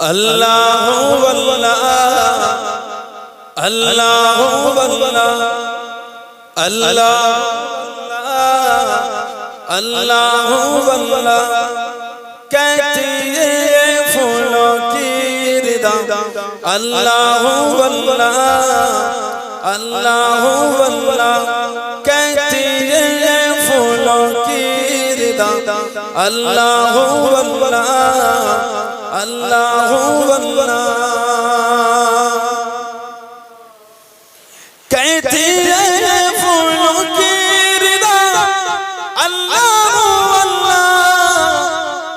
اللہ اللہ اللہ اللہ اللہ اللہ کہتی ہے پھولوں کی ردا اللہ اللہ اللہ اللہ کہتی ہے پھولوں کی ردا اللہ اللہ अल्लाह अल्लाह कहती है फूलों की रिदा अल्लाह अल्लाह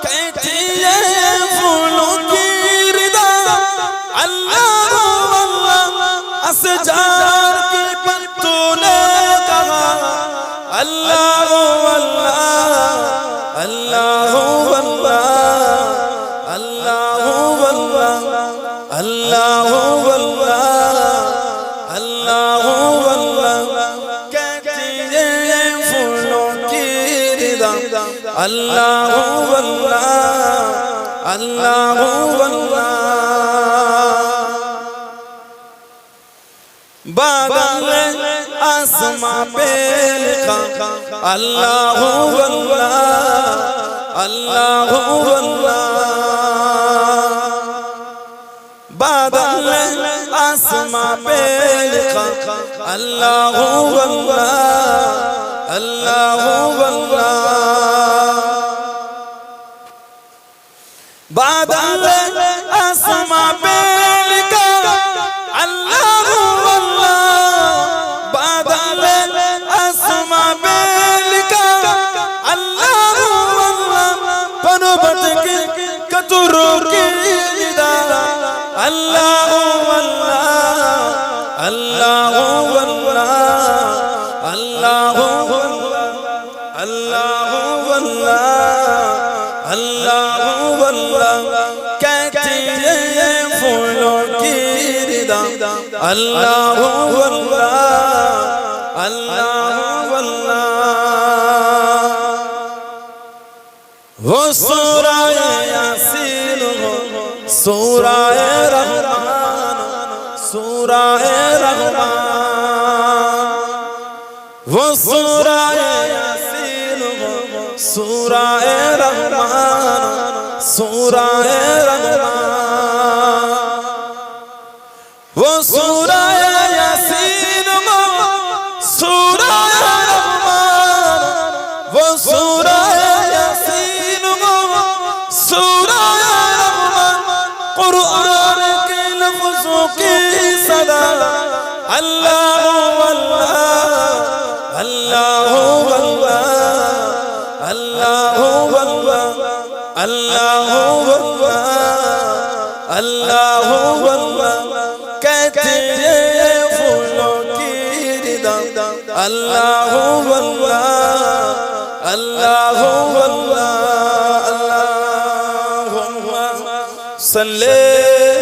कहती है फूलों की रिदा अल्लाह अल्लाह असजार की पत्तों ने कहा अल्लाह अल्लाह अल्लाह अल्लाह আল্লাহ আল্লাহ আল্লাহ আল্লাহ বাগান আসমা পেল আল্লাহ আল্লাহ سما لکھا اللہ اللہ اللہ بادل اسما پہ لکھا اللہ اللہ بادل اسما پہ لکھا اللہ اللہ پنو بٹ کے کتو روکی اللہ अल्लाह अल्लाह अल्लाह अल्लाह कहती है फूलों की रिदा अल्लाह अल्लाह अल्लाह अल्लाह वो सूराय यासीन हो सूराय रहमान सूराय रहमान वो सूराय यासीन সুরায় রহমান সুরায় রহমান। ও সুরায় ইয়াসিন মো, সুরায় রহমান। ও সুরায় ইয়াসিন মো, সুরায় রহমান। কুরআন কে লফজোं की सदा अल्लाह اللہ اللہ کہتے ہیں پھولوں کی ردا اللہ اللہ اللہ اللہ صلی